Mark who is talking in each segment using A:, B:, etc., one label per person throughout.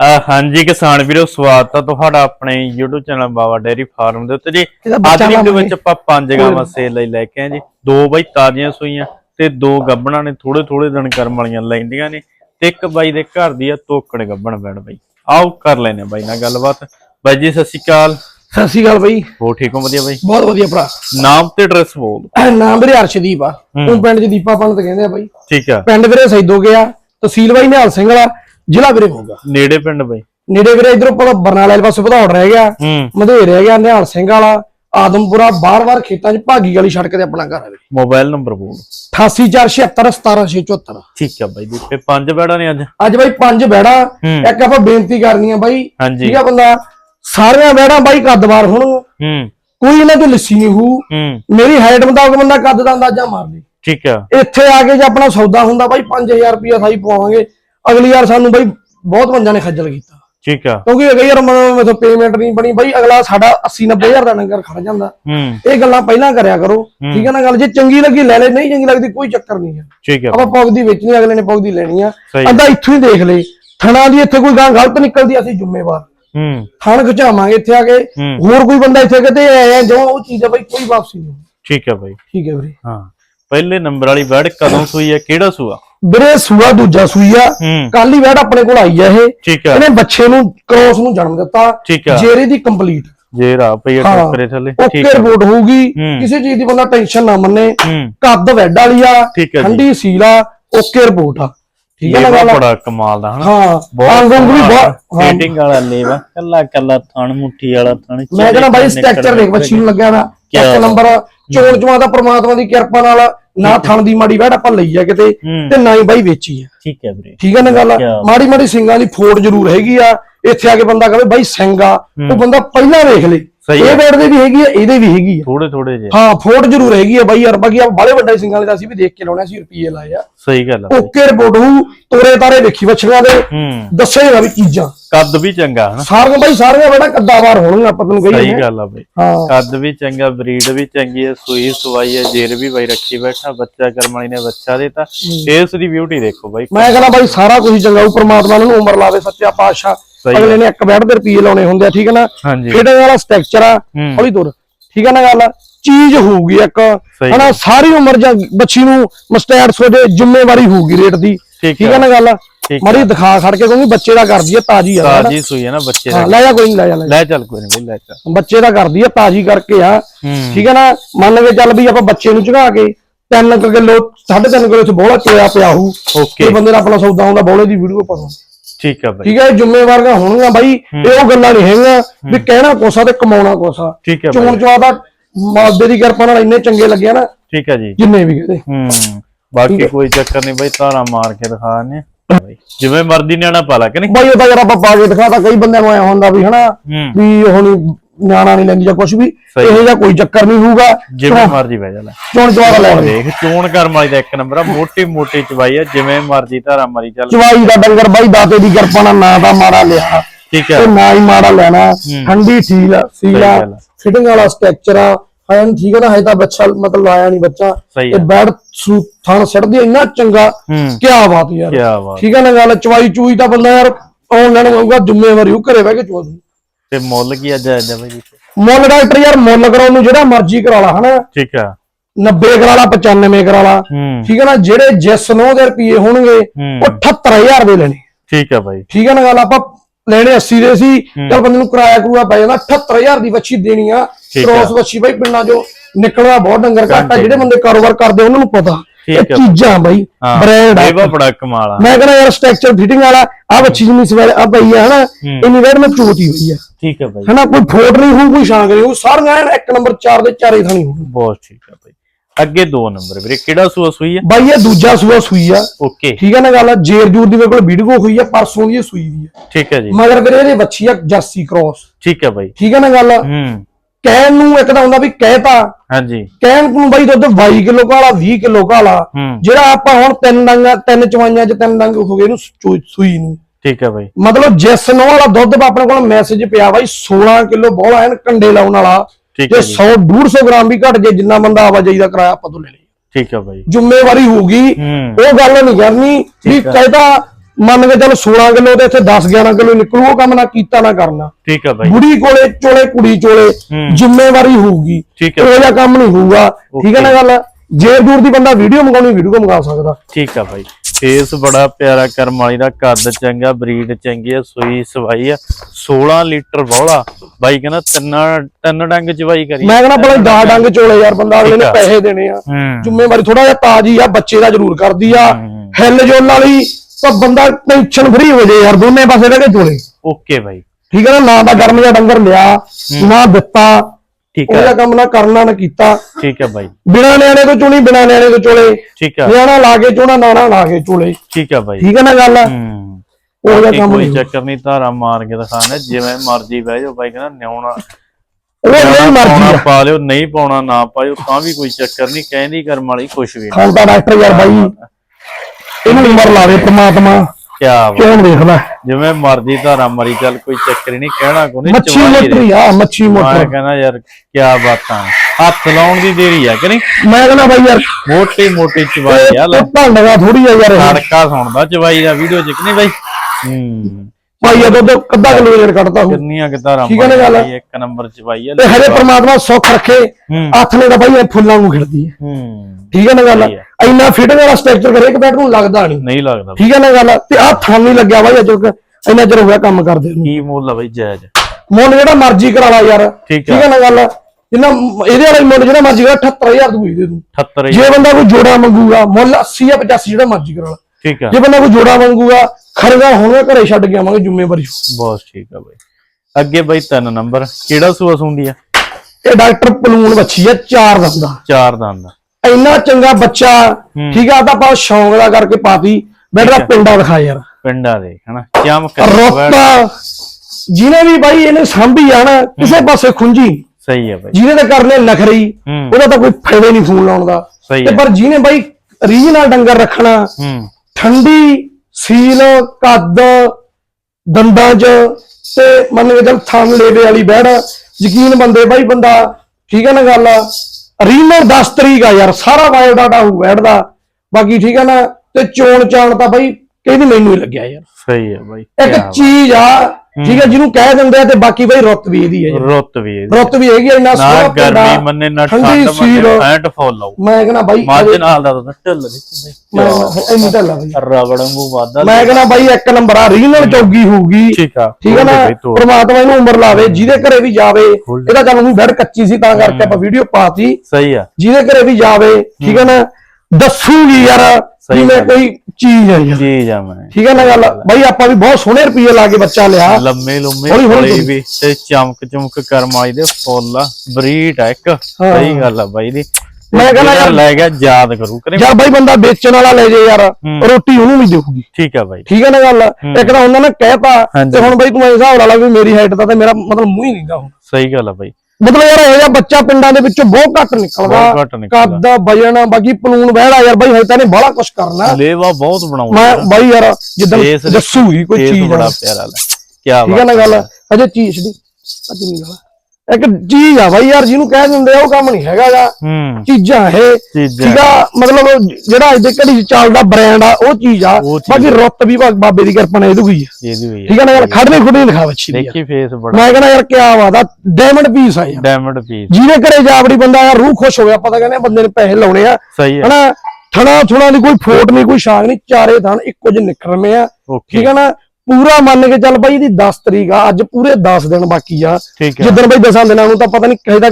A: ਹਾਂਜੀ ਕਿਸਾਨ ਵੀਰੋ ਸਵਾਗਤ ਹੈ ਤੁਹਾਡਾ ਆਪਣੇ YouTube channel Baba dairy farm ਦੇ ਉੱਤੇ ਜੀ। ਅੱਜ ਦੀ ਵੀਡੀਓ। ਵਿੱਚ ਆਪਾਂ ਪੰਜ ਗਾਵਾਂ ਸੇਲ ਲਈ ਲੈ ਕੇ ਆਏ ਜੀ। ਦੋ ਬਾਈ ਤਾਜ਼ੀਆਂ ਸੂਈਆਂ ਤੇ ਦੋ ਗੱਬਣਾ ਨੇ ਥੋੜੇ ਥੋੜੇ ਦਿਨ ਕਰਮ ਵਾਲੀਆਂ ਲੈਂਦੀਆਂ ਨੇ ਤੇ ਇੱਕ ਬਾਈ ਦੇ ਘਰ ਦੀ ਆ ਤੋਕੜ ਗੱਬਣ ਬੈਣ ਬਾਈ। ਆਓ ਕਰ ਲੈਨੇ ਬਾਈ ਨਾਲ ਗੱਲਬਾਤ। ਬਾਈ ਜੀ ਸਤਿ ਸ਼੍ਰੀ ਅਕਾਲ।
B: ਸਤਿ ਸ਼੍ਰੀ ਅਕਾਲ ਬਾਈ।
A: ਹੋ ਠੀਕ ਹੋ? ਵਧੀਆ ਬਾਈ।
B: ਬਹੁਤ ਵਧੀਆ ਭਰਾ।
A: ਨਾਮ ਤੇ ਐਡਰੈਸ ਬੋਲ
B: ਨਾਮ ਵੀਰੇ ਅਰਸ਼ਦੀਪ ਆ। ਤੂੰ ਪਿੰਡ ਚ ਦੀਪਾ ਪੰਤ ਕਹਿੰਦੇ ਆ ਬਾਈ।
A: ਠੀਕ ਆ।
B: ਪਿੰਡ ਵੀਰੇ ਸੈਦੋ ਗਿਆ। ਤਹਿਸੀਲ ਬਾਈ ਨਿਹਾਲ ਸਿੰਘ ਵਾਲਾ। ਜ਼ਿਲ੍ਹਾ ਵੀਰੇ ਹੋਊਗਾ।
A: ਨੇੜੇ ਪਿੰਡ ਬਾਈ।
B: ਨੇੜੇ ਵੀਰੇ ਇਧਰੋਂ ਪਰ ਬਰਨਾਲੇ ਵਾਲੇ ਪਾਸੇ ਵਧੌੜ ਰਹਿ ਗਿਆ। ਮਧੇਰ ਰਹਿ ਗਿਆ ਨਿਹਾਲ ਸਿੰਘ ਵਾਲਾ ਆਦਮਪੁਰਾ ਬਾਰ-ਬਾਰ ਖੇਤਾਂ 'ਚ ਭਾਗੀ ਵਾਲੀ ਸੜਕ ਤੇ ਆਪਣਾ ਘਰ ਹੈ
A: ਮੋਬਾਈਲ ਨੰਬਰ ਬੋਲ।
B: 8847717674
A: ਠੀਕ ਆ ਬਾਈ ਜੀ ਤੇ ਪੰਜ ਬੈੜਾ ਨੇ ਅੱਜ।
B: ਅੱਜ ਬਾਈ ਪੰਜ ਬੈੜਾ। ਇੱਕ ਆਪਾਂ ਬੇਨਤੀ ਕਰਨੀ ਆ ਬਾਈ। ਠੀਕ ਆ ਬੰਦਾ ਸਾਰੀਆਂ ਬੈੜਾਂ ਬਾਈ ਕੱਦਵਾਰ ਹੁਣ।
A: ਹੂੰ।
B: ਕੋਈ ਇਹਨਾਂ ਤੋਂ ਲੱਸੀ ਨਹੀਂ
A: ਹੂੰ।
B: ਮੇਰੀ ਹਾਈਟ ਮੁਤਾਬਕ ਬੰਦਾ ਕੱਦ ਦਾ ਅੰਦਾਜ਼ਾ ਮਾਰ ਲੇ।
A: ਠੀਕ ਆ।
B: ਇੱਥੇ ਆ ਕੇ ਜੇ ਆਪਣਾ ਸੌਦਾ ਹੁੰਦਾ ਬਾਈ 5000 ਰੁਪਇਆ ਸਾਈ ਪਵਾਵਾਂਗੇ। ਅਗਲੀ ਵਾਰ ਸਾਨੂੰ ਬਾਈ ਬਹੁਤ ਬੰਜਾਂ ਨੇ ਖੱਜਲ ਕੀਤਾ।
A: ਠੀਕ ਆ।
B: ਕਿਉਂਕਿ ਅਗਲੀ ਵਾਰ ਮੇਥੋਂ ਪੇਮੈਂਟ ਨਹੀਂ ਬਣੀ। ਬਾਈ ਅਗਲਾ ਸਾਡਾ 80 90000 ਦਾ ਨੰਗਰ ਖੜ ਜਾਂਦਾ।
A: ਹੂੰ।
B: ਇਹ ਗੱਲਾਂ ਪਹਿਲਾਂ ਕਰਿਆ ਕਰੋ। ਠੀਕ ਹੈ ਨਾ ਗੱਲ? ਜੇ ਚੰਗੀ ਲੱਗੀ ਲੈ ਲੈ ਨਹੀਂ ਚੰਗੀ ਲੱਗਦੀ ਕੋਈ ਚੱਕਰ ਨਹੀਂ ਹੈ
A: ਠੀਕ ਆ।
B: ਆਪਾਂ ਪੌਗਦੀ ਵੇਚਣੀ ਅਗਲੇ ਨੇ ਪੌਗਦੀ ਲੈਣੀ ਆ। ਅੱਧਾ ਇੱਥੋਂ ਹੀ ਦੇਖ ਲੈ ਥਣਾ ਦੀ ਇੱਥੇ ਕੋਈ ਗਾਂ ਗਲਤ ਨਿਕਲਦੀ ਅਸੀਂ ਜ਼ਿੰਮੇਵਾਰ।
A: ਹੂੰ।
B: ਥਣ ਖਿਚਾਵਾਂਗੇ ਇੱਥੇ ਆ ਕੇ।
A: ਹੂੰ।
B: ਹੋਰ ਕੋਈ ਬੰਦਾ ਇੱਥੇ ਕਿਤੇ ਆਇਆ ਜੋ ਉਹ ਚੀਜ਼ ਆ ਬਾਈ ਕੋਈ ਵਾਪਸੀ ਨਹੀਂ।
A: ਠੀਕ ਆ ਬਾਈ।
B: ਠੀਕ ਹੈ ਵੀਰੇ।
A: ਹਾਂ। ਪਹਿਲੇ ਨੰਬਰ ਵਾਲੀ ਬੈੜ ਕਦੋਂ ਸੂਈ ਹੈ ਕਿਹੜਾ ਸੂਆ?
B: ਵੀਰੇ ਸੂਆ ਦੂਜਾ ਸੂਈ ਆ।
A: ਹੂੰ।
B: ਕੱਲ ਹੀ ਵੈੜ ਆਪਣੇ ਕੋਲ ਆਈ ਆ ਇਹ। ਇਹਨੇ ਬੱਚੇ ਨੂੰ ਕ੍ਰੋਸ ਨੂੰ ਜਨਮ ਦਿੱਤਾ। ਜੇਰੇ ਦੀ ਕੰਪਲੀਟ।
A: ਜੇਰਾ ਪਈ
B: ਹਾਂ।
A: ਟੋਕਰੇ ਥੱਲੇ।
B: ਓਕੇ
A: ਠੀਕ ਆ।
B: ਰਿਪੋਰਟ ਹੋਊਗੀ।
A: ਹੂੰ।
B: ਕਿਸੇ ਚੀਜ਼ ਦੀ ਬੰਦਾ ਟੈਨਸ਼ਨ ਨਾ ਮੰਨੇ।
A: ਹੂੰ।
B: ਕੱਦ ਵੈਡ ਵਾਲੀ ਆ।
A: ਹੈ।
B: ਠੰਡੀ ਸੀਲ ਆ। ਓਕੇ ਰਿਪੋਰਟ ਆ। ਠੀਕ ਹੈ ਗੱਲ?
A: ਬੜਾ ਕਮਾਲ ਦਾ ਹਨਾ?
B: ਹਾਂ। ਉਂਗ ਵੀ ਬਹੁਤ ਹਾਂ।
A: ਫੀਟਿੰਗ ਵਾਲਾ ਲੇਵਾ ਕੱਲਾ ਕੱਲਾ ਥਣ ਮੁੱਠੀ ਵਾਲਾ ਥਣ।
B: ਮੈਂ ਕਹਿੰਦਾ ਬਾਈ ਸਟ੍ਰਕਚਰ ਦੇਖ ਬੱਚੀ ਨੂੰ ਲੱਗਿਆ ਨਾ
A: ਕਿਆ
B: ਇੱਕ। ਨੰਬਰ ਚੋਣ ਚਵਾ ਦਾ ਪ੍ਰਮਾਤਮਾ ਦੀ ਕਿਰਪਾ ਨਾਲ ਨਾ ਥਣ ਦੀ ਮਾੜੀ ਵੈੜ ਆਪਾਂ ਲਈ ਆ ਕਿਤੇ। ਤੇ ਨਾ ਹੀ ਬਾਈ ਵੇਚੀ ਆ।
A: ਠੀਕ ਹੈ ਵੀਰੇ।
B: ਠੀਕ ਹੈ ਨਾ ਗੱਲ? ਮਾੜੀ ਮਾੜੀ ਸਿੰਘਾਂ ਦੀ ਫੋੜ ਜ਼ਰੂਰ ਹੈਗੀ ਆ। ਇੱਥੇ ਆ ਕੇ ਬੰਦਾ ਕਹੇ ਬਾਈ ਸਿੰਘ ਆ। ਉਹ ਬੰਦਾ ਪਹਿਲਾਂ ਵੇਖ ਲੇ।
A: ਸਹੀ
B: ਇਹ। ਬੈਡ ਦੇ ਵੀ ਹੈਗੀ ਆ ਇਹਦੇ ਵੀ ਹੈਗੀ ਆ।
A: ਥੋੜੇ ਥੋੜੇ ਜੇ
B: ਹਾਂ ਫੋੜ ਜ਼ਰੂਰ ਹੈਗੀ ਆ ਬਾਈ ਯਾਰ ਬਾਕੀ ਆ ਬਾਲੇ ਵੱਡੇ ਸਿੰਘਾਂ ਵਾਲੇ ਤਾਂ ਅਸੀਂ ਵੀ ਦੇਖ ਕੇ ਲਾਉਣੇ ਸੀ ਰੁਪਏ ਲਾਏ ਆ।
A: ਸਹੀ ਗੱਲ ਆ।
B: ਓਕੇ ਰਿਪੋਰਟ ਹੂ ਤੋਰੇ ਤਾਰੇ ਵੇਖੀ ਬੱਚਿਆਂ ਦੇ ਦੱਸੇਗਾ ਵੀ ਚੀਜ਼ਾਂ।
A: ਕੱਦ ਵੀ ਚੰਗਾ ਹਨਾ।
B: ਸਾਰੀਆਂ ਬਾਈ ਸਾਰੀਆਂ ਬੜਾ ਕੱਦਾਵਾਰ ਹੋਣਗੀਆਂ ਆਪਾਂ
A: ਸਹੀ
B: ਕਹੀਏ
A: ਗੱਲ ਆ ਬਾਈ।
B: ਹਾਂ।
A: ਕੱਦ ਵੀ ਚੰਗਾ ਬਰੀਡ ਵੀ ਚੰਗੀ ਹੈ ਸੂਈ ਸਵਾਈ ਹੈ ਜੇਰ ਵੀ ਬਾਈ ਰੱਖੀ ਬੈਠਾ ਬੱਚਾ ਕਰਮ ਵਾਲੀ ਨੇ ਬੱਚਾ ਦੇਤਾ। ਇਸ ਦੀ ਬਿਊਟੀ ਦੇਖੋ ਬਾਈ।
B: ਮੈਂ ਕਹਿੰਦਾ ਬਾਈ ਸਾਰਾ ਕੁਝ ਚੰਗਾ ਉਹ ਪ੍ਰਮਾਤਮਾ ਨੂੰ ਉਮਰ ਲਾਵੇ ਸੱਚਾ ਪਾਤਸ਼ਾਹ।
A: ਸਹੀ
B: ਅਗਲੇ ਨੇ ਇੱਕ ਬੈਡ ਦੇ ਰੁਪਏ ਲਾਉਣੇ ਹੁੰਦੇ ਆ ਠੀਕ ਹੈ ਨਾ? ਖੇਡਣ ਵਾਲਾ ਸਟ੍ਰਕਚਰ ਆ
A: ਹੂੰ।
B: ਹੌਲੀ ਤੁਰ ਠੀਕ ਹੈ ਨਾ ਗੱਲ? ਚੀਜ਼ ਹੋਊਗੀ ਇੱਕ। ਹਨਾ ਸਾਰੀ ਉਮਰ ਜਾਂ ਬੱਚੀ ਨੂੰ ਮਸਟੈਡਸ ਦੇ ਜ਼ਿੰਮੇਵਾਰੀ ਹੋਊਗੀ ਰੇਟ ਦੀ।
A: ਠੀਕ
B: ਹੈ। ਨਾ ਗੱਲ? ਮੜੀ ਦਿਖਾ ਖੜ ਕੇ ਕਿਉਂਕਿ ਬੱਚੇ ਦਾ ਕਰਦੀ ਆ ਤਾਜੀ ਆ।
A: ਤਾਜੀ ਸੂਈ ਹੈ ਨਾ ਬੱਚੇ
B: ਹਾਂ
A: ਦਾ
B: ਲੈ ਜਾ ਕੋਈ ਨਹੀਂ ਲੈ ਜਾ ਲੈ ਜਾ।
A: ਚੱਲ ਕੋਈ ਨਹੀਂ ਲੈ ਚੱਲ।
B: ਬੱਚੇ ਦਾ ਕਰਦੀ ਆ ਤਾਜੀ ਕਰਕੇ ਆ।
A: ਹੂੰ।
B: ਠੀਕ ਹੈ ਨਾ? ਮੰਨ ਕੇ ਚੱਲ ਵੀ ਆਪਾਂ ਬੱਚੇ ਨੂੰ ਚੜਾ ਕੇ 3 ਕਿਲੋ 3.5 ਕਿਲੋ ਚ ਬੋਲਾ ਚੋਇਆ ਪਿਆ ਹੂ ਇਹ ਬੰਦੇ ਦਾ ਆਪਣਾ ਸੌਦਾ ਹੁੰਦਾ ਬੋਲੇ ਦੀ ਵੀਡੀਓ ਪਾਉਂ
A: ਠੀਕ ਆ ਬਾਈ।
B: ਠੀਕ ਹੈ ਇਹ ਜ਼ਿੰਮੇਵਾਰੀਆਂ ਹੋਣਗੀਆਂ ਬਾਈ ਇਹ ਉਹ ਗੱਲਾਂ ਨਹੀਂ ਹੈਗੀਆਂ ਵੀ ਕਹਿਣਾ ਕੋਸਾ ਤੇ ਕਮਾਉਣਾ ਕੋਸਾ
A: ਠੀਕ ਹੈ
B: ਚੋਣ ਚਵਾ ਦਾ ਮਾਦੇ ਦੀ ਕਿਰਪਾ ਨਾਲ ਇੰਨੇ ਚੰਗੇ ਲੱਗੇ ਨਾ
A: ਠੀਕ ਹੈ ਜੀ।
B: ਜਿੰਨੇ ਵੀ ਕਹਦੇ
A: ਹੂੰ ਬਾਕੀ ਕੋਈ ਚੱਕਰ ਨਹੀਂ ਬਾਈ ਤਾਰਾ ਮਾਰ ਕੇ ਦਿਖਾ ਨੇ ਜਿਵੇਂ ਮਰਦੀ ਨਿਆਣਾ ਪਾ ਲਾ ਕਿ ਨਹੀਂ?
B: ਬਾਈ ਉਹ ਤਾਂ ਯਾਰ ਆਪਾਂ ਪਾ ਕੇ ਦਿਖਾਤਾ ਕਈ ਬੰਦਿਆਂ ਨੂੰ ਆਇਆ ਹੁੰਦਾ ਵੀ ਹਨਾ ਵੀ ਉਹ ਨਿਆਣਾ ਨਹੀਂ ਲੈਂਦੀ ਜਾਂ ਕੁਝ ਵੀ
A: ਸਹੀ।
B: ਇਹੋ ਜਿਹਾ ਕੋਈ ਚੱਕਰ ਨਹੀਂ ਹੋਊਗਾ।
A: ਜਿਵੇਂ ਮਰਜ਼ੀ ਬਹਿ ਜਾ ਲੈ।
B: ਚੋਣ ਦਾ ਲੈ
A: ਹੁਣ ਦੇਖ ਚੋਣ ਕਰਮ ਵਾਲੀ ਦਾ ਇੱਕ ਨੰਬਰ ਆ ਮੋਟੀ ਮੋਟੀ ਚਵਾਈ ਆ ਜਿਵੇਂ ਮਰਜ਼ੀ ਧਾਰਾ ਮਾਰੀ ਚੱਲ।
B: ਚਵਾਈ ਦਾ ਡੰਗਰ ਬਾਈ ਦਾਤੇ ਦੀ ਕਿਰਪਾ ਨਾਲ ਨਾ ਤਾਂ ਮਾੜਾ ਲਿਆ।
A: ਠੀਕ ਹੈ
B: ਤੇ ਨਾ ਹੀ ਮਾੜਾ ਲੈਣਾ। ਠੰਡੀ ਆ, ਸੀਲ ਆ
A: ਗੱਲ ਆ।
B: ਫਿਟਿੰਗ ਵਾਲਾ ਸਟ੍ਰਕਚਰ ਆ। ਹਾਂ ਠੀਕ ਹੈ ਨਾ ਹਜੇ ਤਾਂ ਬੱਚਾ ਮਤਲਬ ਲਾਇਆ ਨਹੀਂ ਬੱਚਾ।
A: ਸਹੀ ਆ।
B: ਬੈਡ ਸੂ ਥਣ ਸੜਦੀ ਇੰਨਾ ਚੰਗਾ।
A: ਹੂੰ।
B: ਕੀ ਬਾਤ ਯਾਰ।
A: ਕੀ ਬਾਤ।
B: ਠੀਕ ਹੈ ਨਾ ਗੱਲ ਚਵਾਈ ਚੂਈ ਤਾਂ ਬੰਦਾ ਯਾਰ ਆਨਲਾਈਨ ਆਊਗਾ ਜ਼ਿੰਮੇਵਾਰੀ ਉਹ ਘਰੇ ਬਹਿ ਕੇ ਚਵਾ ਦੂ
A: ਤੇ ਮੁੱਲ ਕੀ ਅੱਜ ਆਇਆ ਬਾਈ ਜੀ?
B: ਮੁੱਲ ਡਾਕਟਰ ਯਾਰ ਮੁੱਲ ਕਰਾਉਣ ਨੂੰ ਜਿਹੜਾ ਮਰਜ਼ੀ ਕਰਾ ਲਾ ਹਨਾ?
A: ਠੀਕ ਆ।
B: 90 ਕਰਾ ਲਾ 95 ਕਰਾ ਲਾ। ਠੀਕ ਹੈ ਨਾ ਜਿਹੜੇ ਜਿਸ ਨੌ ਦੇ ਰੁਪਏ ਹੋਣਗੇ। ਉਹ 78000 ਦੇ ਲੈਣੇ।
A: ਠੀਕ ਆ ਬਾਈ।
B: ਠੀਕ ਹੈ ਨਾ ਗੱਲ ਆਪਾਂ ਲੈਣੇ 80 ਦੇ ਸੀ ਚਲ ਬੰਦੇ ਨੂੰ ਕਿਰਾਇਆ ਕਰੂਆ ਪੈ ਜਾਂਦਾ 78000 ਦੀ ਵੱਛੀ ਦੇਣੀ ਆ। ਕ੍ਰੋਸ ਵੱਛੀ ਬਾਈ ਪਿੰਡਾਂ ਚੋਂ। ਨਿਕਲਣਾ ਬਹੁਤ ਡੰਗਰ ਘੱਟ ਜਿਹੜੇ ਬੰਦੇ ਕਾਰੋਬਾਰ ਕਰਦੇ ਉਹਨਾਂ ਨੂੰ ਪਤਾ। ਇਹ
A: ਠੀਕ ਆ।
B: ਚੀਜ਼ਾਂ ਬਾਈ
A: ਹਾਂ।
B: ਬ੍ਰਾਂਡ ਆ।
A: ਇਹ ਵਾ ਬੜਾ ਕਮਾਲ ਆ।
B: ਮੈਂ ਕਹਿੰਦਾ ਯਾਰ ਸਟ੍ਰਕਚਰ ਫਿਟਿੰਗ ਵਾਲਾ ਆ ਵੱਛੀ ਜਿੰਨੀ ਸਵੇਰ ਆ ਪਈ ਆ ਹਨਾ ਇੰਨੀ ਵੇਰ ਮੈਂ ਚੋਤੀ ਹੋਈ ਆ।
A: ਠੀਕ ਆ ਬਾਈ।
B: ਹਨਾ ਕੋਈ ਫੋਟ ਨਹੀਂ ਹੋਊ ਕੋਈ ਸ਼ਾਂਗ ਨਹੀਂ ਹੋਊ ਸਾਰੀਆਂ ਐਨ ਇੱਕ ਨੰਬਰ 4 ਦੇ ਚਾਰੇ ਥਾਣੀ ਹੋਊ।
A: ਬਹੁਤ ਠੀਕ ਆ ਬਾਈ। ਅੱਗੇ ਦੋ ਨੰਬਰ ਵੀਰੇ ਕਿਹੜਾ ਸੂਆ ਸੂਈ ਆ?
B: ਬਾਈ ਇਹ ਦੂਜਾ ਸੂਆ ਸੂਈ ਆ।
A: ਓਕੇ।
B: ਠੀਕ ਹੈ ਨਾ ਗੱਲ ਜੇਰ ਜੂਰ ਦੀ ਮੇਰੇ ਕੋਲ ਵੀਡੀਓ ਹੋਈ ਆ ਪਰਸੋਂ ਦੀ ਇਹ ਸੂਈ ਦੀ ਆ।
A: ਠੀਕ ਹੈ ਜੀ।
B: ਮਗਰ ਵੀਰੇ ਇਹਦੇ ਵੱਛੀ ਆ ਜਰਸੀ ਕ੍ਰੋਸ
A: ਠੀਕ ਹੈ ਬਾਈ।
B: ਠੀਕ ਹੈ ਨਾ ਗੱਲ?
A: ਹੂੰ।
B: ਕਹਿਣ ਨੂੰ ਇੱਕ ਤਾਂ ਹੁੰਦਾ ਵੀ ਕਹਿਤਾ।
A: ਹਾਂਜੀ।
B: ਕਹਿਣ ਨੂੰ ਬਾਈ ਦੁੱਧ 22 ਕਿਲੋ ਕਾਲਾ 20 ਕਿਲੋ ਕਾਲਾ। ਜਿਹੜਾ ਆਪਾਂ ਹੁਣ ਤਿੰਨ ਡੰਗਾਂ ਤਿੰਨ ਚਵਾਈਆਂ ਚ ਤਿੰਨ ਡੰਗ ਹੋ ਗਏ ਇਹਨੂੰ ਸੂਈ ਨੂੰ।
A: ਠੀਕ ਹੈ ਬਾਈ।
B: ਮਤਲਬ ਜਿਸ ਨੌ ਵਾਲਾ ਦੁੱਧ ਆਪਣੇ ਕੋਲ ਮੈਸੇਜ ਪਿਆ ਬਾਈ 16 ਕਿਲੋ ਬੋਲਾ ਐਨ ਕੰਡੇ ਲਾਉਣ ਵਾਲਾ। ਜੇ
A: ਹੈ ਜੀ
B: 100 150 ਗ੍ਰਾਮ ਵੀ ਘਟ ਜੇ ਜਿੰਨਾ ਬੰਦਾ ਆਵਾਜਾਈ ਦਾ ਕਿਰਾਇਆ ਆਪਾਂ ਤੋਂ ਲੈ ਲਈ
A: ਠੀਕ ਹੈ ਬਾਈ।
B: ਜ਼ਿੰਮੇਵਾਰੀ ਹੋਊਗੀ। ਉਹ ਗੱਲ ਨਹੀਂ ਕਰਨੀ ਵੀ ਕਹਿੰਦਾ ਮੰਨ ਕੇ ਚੱਲ 16 ਕਿਲੋ ਤੇ ਇੱਥੇ 10 11 ਕਿਲੋ ਨਿਕਲੂ ਉਹ ਕੰਮ ਨਾ ਕੀਤਾ ਨਾ ਕਰਨਾ।
A: ਠੀਕ ਆ ਬਾਈ।
B: ਬੁੜੀ ਕੋਲੇ ਚੋਲੇ ਕੁੜੀ ਚੋਲੇ
A: ਹੂੰ।
B: ਜ਼ਿੰਮੇਵਾਰੀ ਹੋਊਗੀ।
A: ਹੈ।
B: ਉਹ ਜਿਹਾ ਕੰਮ ਨਹੀਂ ਹੋਊਗਾ। ਠੀਕ ਹੈ ਨਾ ਗੱਲ? ਜੇ ਦੂਰ ਦੀ ਬੰਦਾ ਵੀਡੀਓ ਮੰਗਾਉਣੀ ਵੀਡੀਓ ਮੰਗਾ ਸਕਦਾ।
A: ਠੀਕ ਆ ਬਾਈ। ਫੇਸ ਬੜਾ ਪਿਆਰਾ ਕਰਮ ਵਾਲੀ ਦਾ ਕੱਦ ਚੰਗਾ ਬਰੀਡ ਚੰਗੀ ਆ ਸੂਈ ਸਵਾਈ ਆ 16 ਲੀਟਰ ਬੋਲਾ ਬਾਈ ਕਹਿੰਦਾ ਤਿੰਨ ਤਿੰਨ ਡੰਗ ਚਵਾਈ ਕਰੀ
B: ਮੈਂ ਕਹਿੰਦਾ ਬੜਾ ਦਾ ਡੰਗ ਚੋਲੇ ਯਾਰ ਬੰਦਾ ਅਗਲੇ ਨੇ। ਪੈਸੇ ਦੇਣੇ ਆ।
A: ਹੂੰ।
B: ਜ਼ਿੰਮੇਵਾਰੀ ਥੋੜਾ ਜਿਹਾ ਤਾਜੀ ਆ ਬੱਚੇ ਦਾ ਜ਼ਰੂਰ ਕਰਦੀ ਆ।
A: ਹੂੰ।
B: ਹਿੱਲ ਜੁਲ ਵਾਲੀ ਤਾਂ ਬੰਦਾ ਟੈਨਸ਼ਨ ਫਰੀ ਹੋ ਜੇ ਯਾਰ ਦੋਨੇ ਪਾਸੇ ਰਹਿ ਕੇ ਚੋਲੇ
A: ਓਕੇ ਬਾਈ।
B: ਠੀਕ ਹੈ ਨਾ ਨਾ ਤਾਂ ਗਰਮ ਜਿਹਾ ਡੰਗਰ ਲਿਆ ਨਾ ਦਿੱਤਾ
A: ਠੀਕ
B: ਉਹ
A: ਆ
B: ਜਿਹਾ ਕੰਮ ਨਾ ਕਰਨਾ ਨਾ ਕੀਤਾ।
A: ਠੀਕ ਆ ਬਾਈ।
B: ਬਿਨਾ ਨਿਆਣੇ ਤੋਂ ਚੁਣੀ ਬਿਨਾ ਨਿਆਣੇ ਤੋਂ ਚੋਲੇ।
A: ਠੀਕ ਆ
B: ਨਿਆਣਾ ਲਾ ਕੇ ਚੋਣਾ ਨਾਣਾ ਲਾ ਕੇ ਚੋਲੇ।
A: ਠੀਕ ਆ ਬਾਈ।
B: ਠੀਕ ਹੈ ਨਾ ਗੱਲ?
A: ਹੂੰ।
B: ਉਹ
A: ਬਾਕੀ
B: ਕੰਮ ਨਹੀਂ।
A: ਚੱਕਰ ਨਹੀਂ ਧਾਰਾ ਮਾਰ ਕੇ ਦਿਖਾਣਾ ਜਿਵੇਂ ਮਰਜ਼ੀ ਬਹਿ ਜਾਓ ਬਾਈ ਕਹਿੰਦਾ ਨਿਆਉਣਾ।
B: ਉਹ ਨਹੀਂ ਮਰਜ਼ੀ
A: ਪਾਉਣਾ
B: ਆ।
A: ਪਾ ਲਿਓ ਨਹੀਂ ਪਾਉਣਾ ਨਾ ਪਾਇਓ ਤਾਂ ਵੀ ਕੋਈ ਚੱਕਰ ਨਹੀਂ ਕਹਿੰਦੀ ਕਰਮ ਵਾਲੀ ਕੁਛ ਵੀ ਨਹੀਂ।
B: ਖਾਲਸਾ ਡਾਕਟਰ ਯਾਰ ਬਾਈ ਇਹਨੂੰ ਉਮਰ ਲਾਵੇ ਪ੍ਰਮਾਤਮਾ।
A: ਕਿਆ ਬਾਤ।
B: ਕਿਉਂ ਦੇਖ ਲੈ
A: ਜਿਵੇਂ ਮਰਜ਼ੀ ਧਾਰਾ ਮਰੀ ਚੱਲ ਕੋਈ ਚੱਕਰ ਹੀ ਨਹੀਂ ਕਹਿਣਾ ਕੋ ਨਹੀਂ
B: ਮੱਛੀ ਮੋਟਰੀ ਆ ਮੱਛੀ
A: ਮੈਂ
B: ਮੋਟਰ
A: ਕਹਿੰਦਾ ਯਾਰ ਕਿਆ ਬਾਤਾਂ ਹੱਥ ਲਾਉਣ ਦੀ ਦੇਰੀ ਆ ਕਿ ਨਹੀਂ?
B: ਮੈਂ ਕਹਿੰਦਾ ਬਾਈ ਯਾਰ
A: ਮੋਟੀ ਮੋਟੀ ਚਵਾਈ ਆ ਲੈ।
B: ਇਹ ਭਾਂਡਗਾ ਥੋੜੀ ਆ ਯਾਰ ਇਹ।
A: ਤੜਕਾ ਸੁਣਦਾ ਚਵਾਈ ਦਾ ਵੀਡੀਓ ਚ ਕਿ ਨਹੀਂ ਬਾਈ? ਹੂੰ।
B: ਭਾਈ ਇਹ ਦੁੱਧ ਅੱਧਾ ਕਿਲੋ ਕੱਢਦਾ ਹੋ
A: ਕਿੰਨੀਆਂ ਕਿ ਧਾਰਾਂ
B: ਠੀਕ ਹੈ ਨਾ ਗੱਲ?
A: ਮਾਰੀ, ਇੱਕ ਨੰਬਰ ਚਵਾਈ ਆ
B: ਤੇ ਹਰੇ ਪ੍ਰਮਾਤਮਾ ਸੁੱਖ ਰੱਖੇ
A: ਹੂੰ।
B: ਹੱਥ ਨੇ ਤਾਂ ਬਾਈ ਇਹ ਫੁੱਲਾਂ ਨੂੰ ਖਿੜਦੀ ਹੈ।
A: ਹੂੰ।
B: ਠੀਕ ਹੈ ਨਾ ਗੱਲ?
A: ਸਹੀ ਹੈ।
B: ਇੰਨਾ ਫਿਟਿੰਗ ਵਾਲਾ ਸਟ੍ਰਕਚਰ ਕਰੇ ਇੱਕ ਬੈਟ ਨੂੰ ਲੱਗਦਾ ਨਹੀਂ।
A: ਨਹੀਂ ਲੱਗਦਾ।
B: ਠੀਕ ਹੈ ਨਾ ਗੱਲ? ਤੇ ਆਹ ਥਾਂ ਨਹੀਂ ਲੱਗਿਆ ਬਾਈ ਅਜੇ ਤੱਕ ਇੰਨਾ ਚਿਰ ਹੋ ਗਿਆ ਕੰਮ ਕਰਦੇ ਨੂੰ।
A: ਕੀ ਮੁੱਲ ਆ ਬਾਈ ਜਾਇਜ਼?
B: ਮੁੱਲ ਜਿਹੜਾ ਮਰਜ਼ੀ ਕਰਾ ਲਾ ਯਾਰ।
A: ਠੀਕ
B: ਹੈ ਨਾ ਗੱਲ? ਜਿੰਨਾ ਇਹਦੇ ਵਾਲਾ ਹੀ ਮੁੱਲ ਜਿਹੜਾ ਮਰਜ਼ੀ ਕਰਾ 78000 ਤੂੰ ਦੇ ਦੂੰ
A: 78
B: ਜੇ ਬੰਦਾ ਕੋਈ ਜੋੜਾ ਮੰਗੂਗਾ ਮੁੱਲ 80 ਜਾਂ 85 ਜਿਹੜਾ ਮਰਜ਼ੀ ਕਰਾ ਲਾ
A: ਠੀਕ ਆ।
B: ਜੇ ਬੰਦਾ ਕੋਈ ਜੋੜਾ ਮੰਗੂਗਾ ਖਰਗਾ ਹੋਣਗਾ ਘਰੇ ਛੱਡ ਕੇ ਆਵਾਂਗੇ ਜ਼ਿੰਮੇਵਾਰੀ
A: ਬਹੁਤ ਠੀਕ ਆ ਬਾਈ। ਅੱਗੇ ਬਾਈ ਤਿੰਨ ਨੰਬਰ। ਕਿਹੜਾ ਸੂਆ ਸੁੰਦੀ ਆ?
B: ਇਹ ਡਾਕਟਰ ਪਲੂਨ ਬੱਚੀ ਹੈ ਚਾਰ ਦੰਦ ਦਾ।
A: ਚਾਰ ਦੰਦ।
B: ਇੰਨਾ ਚੰਗਾ ਬੱਚਾ ਠੀਕ ਆ ਤਾਂ ਆਪਾਂ ਸ਼ੌਂਕ ਦਾ ਕਰਕੇ ਪਾਤੀ। ਬੈਠਾ ਪਿੰਡਾ ਦਿਖਾ ਯਾਰ।
A: ਪਿੰਡਾ ਦੇ ਹਨਾ? ਚਮਕ
B: ਰੁੱਤ ਜਿਹਨੇ ਵੀ ਬਾਈ ਇਹਨੇ ਸਾਂਭੀ ਜਾਣਾ ਕਿਸੇ ਪਾਸੇ ਖੁੰਝੀ।
A: ਸਹੀ ਆ ਬਾਈ।
B: ਜਿਹਨੇ ਤਾਂ ਕਰਨੇ ਨਖਰੀ
A: ਹੂੰ
B: ਉਹਦਾ ਤਾਂ ਕੋਈ ਫਾਇਦਾ ਨਹੀਂ ਫੋਨ ਲਾਉਣ ਦਾ। ਤੇ
A: ਆ।
B: ਪਰ ਜਿਹਨੇ ਬਾਈ ਰੀਜਨਲ ਡੰਗਰ ਰੱਖਣਾ
A: ਹੂੰ।
B: ਠੰਡੀ ਸੀਲ ਕੱਦ ਦੰਦਾਂ 'ਚ ਤੇ ਮੰਨ ਕੇ ਚੱਲ ਥਣ ਲੇਵੇ ਵਾਲੀ ਬੈੜ। ਯਕੀਨ ਬੰਦੇ ਬਾਈ ਬੰਦਾ ਠੀਕ ਹੈ ਨਾ ਗੱਲ? ਰੀਨਰ 10 ਤਰੀਕ ਆ ਯਾਰ ਸਾਰਾ ਬਾਇਓਡਾਟਾ ਹੋਊ ਬੈੜ ਦਾ। ਬਾਕੀ ਠੀਕ ਹੈ ਨਾ ਤੇ ਚੋਣ ਚਾਣ ਤਾਂ ਬਾਈ ਕਹਿੰਦੀ ਮੈਨੂੰ ਹੀ ਲੱਗਿਆ ਯਾਰ।
A: ਸਹੀ ਆ ਬਾਈ
B: ਇੱਕ ਚੀਜ਼ ਆ ਠੀਕ ਹੈ ਜਿਹਨੂੰ ਕਹਿ ਦਿੰਦੇ ਆ ਤੇ ਬਾਕੀ ਬਾਈ ਰੁੱਤ ਵੀ ਇਹਦੀ ਹੈ।
A: ਰੁੱਤ ਵੀ ਇਹਦੀ।
B: ਰੁੱਤ ਵੀ ਹੈਗੀ ਆ, ਇੰਨਾ
A: ਨਾ
B: ਸੋਹਣਾ ਪਿੰਡਾ,
A: ਗਰਮੀ ਮੰਨੇ ਨਾ
B: ਠੰਡੀ
A: ਮੰਨੇ ਫੈਂਟ ਫੁੱਲ ਲਾਉ
B: ਮੈਂ ਕਹਿੰਦਾ ਬਾਈ
A: ਮੱਝ ਨਾਲ ਦਾ ਢਿੱਲ ਦੇਖੀ
B: ਮੈਂ ਇੰਨੀ ਢੱਲਾ ਬਾਈ।
A: ਰਬੜ ਵਾਂਗੂ ਵਾਦਾ
B: ਮੈਂ ਕਹਿੰਦਾ ਬਾਈ ਇੱਕ ਨੰਬਰ ਆ ਰੀਨਲ ਚੌਗੀ ਹੋਊਗੀ।
A: ਠੀਕ ਆ।
B: ਠੀਕ ਹੈ ਨਾ। ਪ੍ਰਮਾਤਮਾ ਇਹਨੂੰ ਉਮਰ ਲਾਵੇ ਜਿਹਦੇ ਘਰੇ ਵੀ ਜਾਵੇ ਇਹਦਾ ਚੱਲ ਉਹ ਬੈਡ ਕੱਚੀ ਸੀ ਤਾਂ ਕਰਕੇ ਆਪਾਂ ਵੀਡੀਓ ਪਾਤੀ।
A: ਸਹੀ ਆ।
B: ਜਿਹਦੇ ਘਰੇ ਵੀ ਜਾਵੇ ਠੀਕ ਹੈ। ਨਾ ਦੱਸੂਗੀ ਯਾਰ।
A: ਸਹੀ
B: ਜਿਵੇਂ। ਕੋਈ ਚੀਜ਼ ਹੈ ਯਾਰ।
A: ਜੀ ਜਾ ਮੈਂ।
B: ਠੀਕ ਹੈ ਨਾ ਗੱਲ? ਬਾਈ ਆਪਾਂ ਵੀ ਬਹੁਤ ਸੋਹਣੇ ਰੁਪਏ ਲਾ ਕੇ ਬੱਚਾ ਲਿਆ।
A: ਲੰਮੇ ਲੰਮੇ
B: ਹੌਲੀ
A: ਵੀ ਤੇ ਚਮਕ ਚਮਕ ਕਰਮਾਈ ਦੇ ਫੁੱਲ। ਆ ਬਰੀਟ ਆ ਇੱਕ ਸਹੀ ਗੱਲ ਆ ਬਾਈ ਦੀ।
B: ਮੈਂ ਕਹਿੰਦਾ ਯਾਰ-
A: ਲੈ ਗਿਆ ਯਾਦ ਕਰੂ ਕਰੇ।
B: ਯਾਰ ਬਾਈ ਬੰਦਾ ਵੇਚਣ ਵਾਲਾ ਲੈ ਜੇ ਯਾਰ ਰੋਟੀ ਉਹਨੂੰ ਵੀ ਦੇਊਗੀ।
A: ਠੀਕ ਆ ਬਾਈ।
B: ਠੀਕ ਹੈ ਨਾ ਗੱਲ? ਇੱਕ ਤਾਂ ਉਹਨਾਂ ਨੇ ਕਹਿਤਾ। ਤੇ ਹੁਣ ਬਾਈ ਤੂੰ ਇਹ ਹਿਸਾਬ ਲਾ ਲਾ ਵੀ ਮੇਰੀ ਹਾਈਟ ਦਾ ਤੇ ਮੇਰਾ ਮਤਲਬ ਮੂੰਹ ਹੀ ਨਹੀਂਗਾ ਹੁਣ।
A: ਸਹੀ ਗੱਲ ਆ ਬਾਈ।
B: ਮਤਲਬ ਯਾਰ ਇਹ ਜਿਹਾ ਬੱਚਾ ਪਿੰਡਾਂ ਦੇ ਵਿੱਚੋਂ ਬਹੁਤ ਘੱਟ
A: ਬਹੁਤ
B: ਨਿਕਲਦਾ।
A: ਘੱਟ ਨਿਕਲਦਾ।
B: ਕੱਦ ਵਜਣ ਬਾਕੀ ਪਲੂਨ ਬਹਿੜਾ ਯਾਰ ਬਾਈ ਹਜੇ ਤਾਂ ਨੇ ਬੜਾ ਕੁਝ ਕਰਨਾ।
A: ਲੇਵਾ ਬਹੁਤ ਬਣਾਉਂਦਾ
B: ਮੈਂ ਬਾਈ ਯਾਰ ਜਿੱਦਾਂ
A: ਫੇਸ
B: ਦੱਸੂਗੀ ਕੋਈ ਚੀਜ਼
A: ਬੜਾ
B: ਆ।
A: ਪਿਆਰਾ ਲੈ। ਕੀ
B: ਠੀਕ ਹੈ ਨਾ ਗੱਲ? ਅਜੇ ਚੀਜ਼ ਦੀ ਅੱਜ ਨਹੀਂ ਗੱਲ ਇੱਕ ਚੀਜ਼ ਆ ਬਾਈ ਯਾਰ ਜਿਹਨੂੰ ਕਹਿ ਦਿੰਦੇ ਆ ਉਹ ਕੰਮ ਨਹੀਂ ਹੈਗਾਗਾ
A: ਹੂੰ।
B: ਚੀਜ਼ਾਂ ਇਹ
A: ਚੀਜ਼ਾਂ।
B: ਠੀਕ ਆ ਮਤਲਬ ਜਿਹੜਾ ਅੱਜ ਦੇ ਘੜੀ ਚ ਚੱਲਦਾ ਬ੍ਰਾਂਡ ਆ ਉਹ ਚੀਜ਼ ਆ।
A: ਉਹ ਚੀਜ਼
B: ਬਾਕੀ ਰੁੱਤ ਵੀ ਬਾ- ਬਾਬੇ ਦੀ ਕਿਰਪਾ ਨਾਲ ਇਹਦੂ ਗਈ ਆ।
A: ਇਹਦੀ ਹੋਈ
B: ਠੀਕ ਹੈ ਨਾ ਯਾਰ ਖੜਨੇ ਖੁੱਡੇ ਲਿਖਾ ਬੱਚੀ ਦੀ।
A: ਦੇਖੀ ਫੇਸ ਬੜਾ।
B: ਮੈਂ ਕਹਿੰਦਾ ਯਾਰ ਕਿਆ ਬਾਤ ਆ ਡਾਇਮੰਡ ਪੀਸ ਆ ਯਾਰ।
A: ਡਾਇਮੰਡ ਪੀਸ
B: ਜਿਹਦੇ ਘਰੇ ਜਾਵੜੀ ਬੰਦਾ ਯਾਰ ਰੂਹ ਖੁਸ਼ ਹੋਵੇ ਆਪਾਂ ਤਾਂ ਕਹਿੰਦੇ ਆ ਬੰਦੇ ਨੇ ਪੈਸੇ ਲਾਉਣੇ ਆ।
A: ਸਹੀ ਆ।
B: ਹਨਾ ਥਣਾ ਥੁਣਾ ਦੀ ਕੋਈ ਫੋਟ ਨਹੀਂ ਕੋਈ ਸ਼ਾਗ ਨਹੀਂ ਚਾਰੇ ਥਣ ਇੱਕੋ ਜਿਹੇ ਨਿਕਲਵੇਂ ਆ।
A: ਓਕੇ
B: ਠੀਕ ਹੈ ਨਾ ਪੂਰਾ ਮੰਨ ਕੇ ਚੱਲ ਬਾਈ ਇਹਦੀ 10 ਤਰੀਕ ਆ ਅੱਜ ਪੂਰੇ 10 ਦਿਨ ਬਾਕੀ ਆ। ਜਿੱਦਣ ਬਾਈ ਦਸਾਂ ਦਿਨਾਂ ਨੂੰ ਤਾਂ ਪਤਾ ਨਹੀਂ ਕਿਸੇ ਦਾ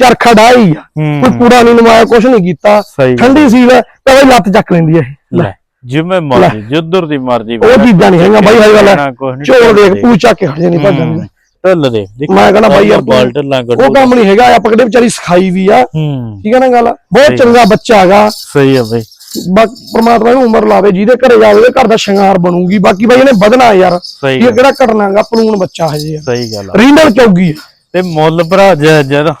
B: ਚਰਖਾ ਡਾਈ ਆ। ਕੋਈ ਪੂਰਾ ਨਹੀਂ ਨਮਾਇਆ ਕੁਛ ਨਹੀਂ ਕੀਤਾ। ਠੰਡੀ ਸੀਲ ਹੈ ਤਾਂ ਬਾਈ ਲੱਤ ਚੱਕ ਲੈਂਦੀ ਆ
A: ਲੈ ਜਿਵੇਂ ਮਰਜ਼ੀ ਜਿੱਧਰ ਦੀ ਮਰਜ਼ੀ
B: ਉਹ ਚੀਜ਼ਾਂ ਨਹੀਂ ਹੈਗੀਆਂ ਬਾਈ ਹਜੇ ਗੱਲ ਝੋਲ ਦੇਖ ਪੂਛ ਚੱਕ ਕੇ ਖੜ ਜਾਣੀ ਭੱਜ ਜਾਂਦੀ
A: ਢੱਲ ਦੇ
B: ਮੈਂ ਕਹਿੰਦਾ ਬਾਈ ਯਾਰ
A: ਬਾਲ ਢੱਲਾਂ
B: ਉਹ
A: ਕੱਢੋ
B: ਕੰਮ ਨਹੀਂ ਹੈਗਾ ਆਪਾਂ ਕਿਹੜੇ ਵਿਚਾਰੀ ਸਿਖਾਈ ਵੀ ਆ। ਠੀਕ ਹੈ ਨਾ ਗੱਲ? ਬਹੁਤ ਚੰਗਾ ਬੱਚਾ ਹੈਗਾ।
A: ਸਹੀ ਆ ਬਈ।
B: ਪ੍ਰਮਾਤਮਾ ਨੂੰ ਉਮਰ ਲਾਵੇ ਜਿਹਦੇ ਘਰੇ ਜਾਵੇ ਉਹਦੇ ਘਰ ਦਾ ਸ਼ਿੰਗਾਰ ਬਣੂਗੀ। ਬਾਕੀ ਬਾਈ ਇਹਨੇ ਵਧਣਾ ਯਾਰ ਇਹ ਕਿਹੜਾ ਘਟਣਾਗਾ ਪਲੂਣ ਬੱਚਾ ਹਜੇ ਆ
A: ਸਹੀ ਗੱਲ ਆ।
B: ਰੀਨਲ ਚੌਗੀ ਆ।
A: ਤੇ ਮੁੱਲ ਭਰਾ ਜੈ ਜਰ